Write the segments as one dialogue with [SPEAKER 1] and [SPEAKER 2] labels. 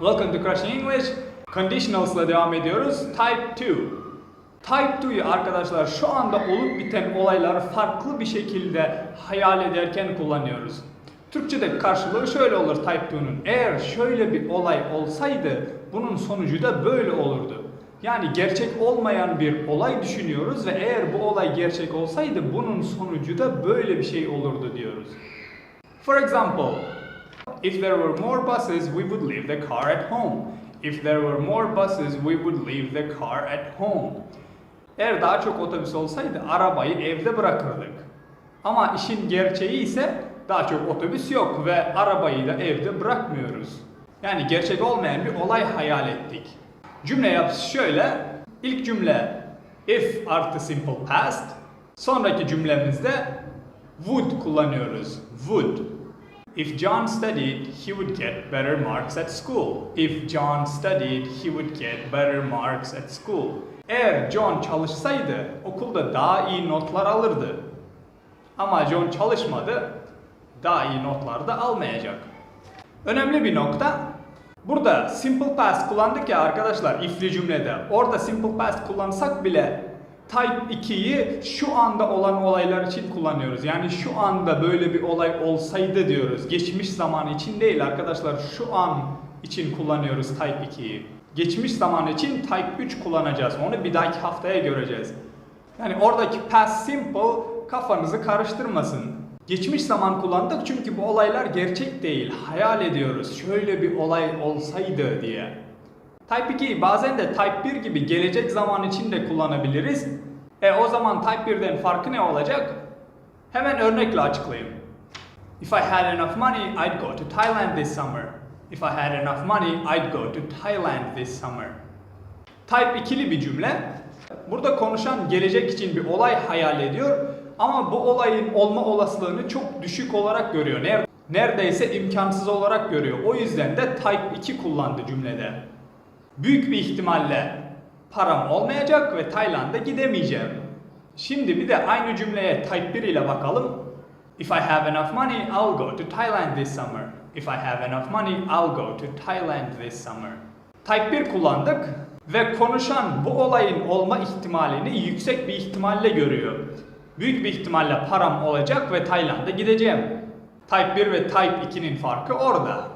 [SPEAKER 1] Welcome to Crushing English. Conditionals'la devam ediyoruz. Type 2. Type 2'yu arkadaşlar şu anda olup biten olayları farklı bir şekilde hayal ederken kullanıyoruz. Türkçe'de karşılığı şöyle olur Type 2'nun. Eğer şöyle bir olay olsaydı bunun sonucu da böyle olurdu. Yani gerçek olmayan bir olay düşünüyoruz ve eğer bu olay gerçek olsaydı bunun sonucu da böyle bir şey olurdu diyoruz. For example, if there were more buses, we would leave the car at home. If there were more buses, we would leave the car at home. Eğer daha çok otobüs olsaydı arabayı evde bırakırdık. Ama işin gerçeği ise daha çok otobüs yok ve arabayı da evde bırakmıyoruz. Yani gerçek olmayan bir olay hayal ettik. Cümle yapısı şöyle. İlk cümle if artı simple past. Sonraki cümlemizde would kullanıyoruz. Would. If John studied, he would get better marks at school. If John studied, he would get better marks at school. Eğer John çalışsaydı okulda daha iyi notlar alırdı. Ama John çalışmadı, daha iyi notlar da almayacak. Önemli bir nokta. Burada simple past kullandık ya arkadaşlar ifli cümlede. Orada simple past kullansak bile type 2'yi şu anda olan olaylar için kullanıyoruz. Yani şu anda böyle bir olay olsaydı diyoruz. Geçmiş zaman için değil arkadaşlar. Şu an için kullanıyoruz type 2'yi. Geçmiş zaman için type 3 kullanacağız. Onu bir dahaki haftaya göreceğiz. Yani oradaki past simple kafanızı karıştırmasın. Geçmiş zaman kullandık çünkü bu olaylar gerçek değil. Hayal ediyoruz. Şöyle bir olay olsaydı diye. Type 2'yi bazen de Type 1 gibi gelecek zaman için de kullanabiliriz. E o zaman Type 1'den farkı ne olacak? Hemen örnekle açıklayayım. If I had enough money, I'd go to Thailand this summer. If I had enough money, I'd go to Thailand this summer. Type 2'li bir cümle. Burada konuşan gelecek için bir olay hayal ediyor ama bu olayın olma olasılığını çok düşük olarak görüyor. Ner- Neredeyse imkansız olarak görüyor. O yüzden de Type 2 kullandı cümlede. Büyük bir ihtimalle param olmayacak ve Tayland'a gidemeyeceğim. Şimdi bir de aynı cümleye Type 1 ile bakalım. If I have enough money, I'll go to Thailand this summer. If I have enough money, I'll go to Thailand this summer. Type 1 kullandık ve konuşan bu olayın olma ihtimalini yüksek bir ihtimalle görüyor. Büyük bir ihtimalle param olacak ve Tayland'a gideceğim. Type 1 ve Type 2'nin farkı orada.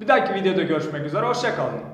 [SPEAKER 1] Bir dahaki videoda görüşmek üzere, hoşçakalın.